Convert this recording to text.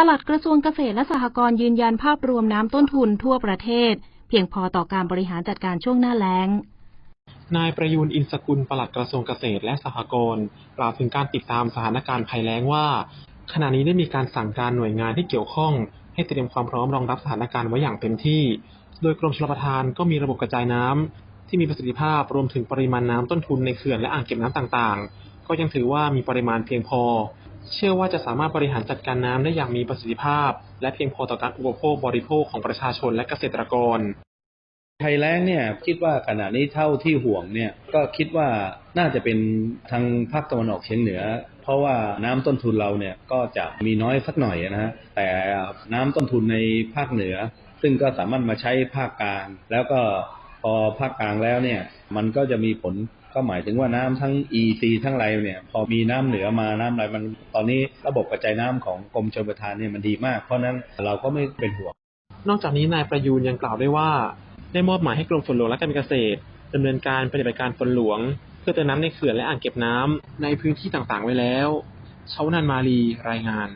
ปลัดกระทรวงเกษตรและสหกรณ์ยืนยันภาพรวมน้ำต้นทุนทั่วประเทศ เพียงพอต่อการบริหารจัดการช่วงหน้าแล้งนายประยูนอินสกุลปลัดกระทรวงเกษตรและสหกรณ์กล่าวถึงการติดตามสถานการณ์ภัยแล้งว่า ขณะนี้ได้มีการสั่งการหน่วยงานที่เกี่ยวข้อง ให้เตรียมความพร้อมรองรับสถานการณ์ไว้อย่างเต็มที่ โดยกรมชลประทานก็มีระบบกระจายน้ำที่มีประสิทธิภาพรวมถึงปริมาณน้ำต้นทุนในเขื่อนและอ่างเก็บน้ำต่างๆ ก็ยังถือว่ามีปริมาณเพียงพอ เชื่อว่าจะสามารถบริหารจัดการน้ำได้อย่างมีประสิทธิภาพ และเพียงพอต่อการอุปโภคบริโภคของประชาชนและเกษตรกรภัยแล้งเนี่ยคิดว่าขณะนี้เท่าที่ห่วงเนี่ยก็คิดว่าน่าจะเป็นทางภาคตะวันออกเฉียงเหนือ เพราะว่าน้ำต้นทุนเราเนี่ยก็จะมีน้อยสักหน่อยนะฮะแต่น้ำต้นทุนในภาคเหนือ ซึ่งก็สามารถมาใช้ภาคกลางแล้วก็ พอภาคกลางแล้วเนี่ย มันก็จะมีผลก็หมายถึงว่าน้ำทั้ง EC ทั้งไรเนี่ย พอมีน้ำเหนือมาน้ำอะไรมันตอนนี้ระบบกระจายน้ำของกรมชลประทานเนี่ยมันดีมาก เพราะฉะนั้นเราก็ไม่เป็นห่วงนอกจากนี้นายประยูนยังกล่าวด้วยว่า ได้มอบหมายให้กรมฝนหลวงและการเกษตรดำเนินการปฏิบัติการฝนหลวง เพื่อเติมน้ำในเขื่อนและอ่างเก็บน้ำในพื้นที่ต่างๆ ไว้แล้ว เช้านันมาลีรายงาน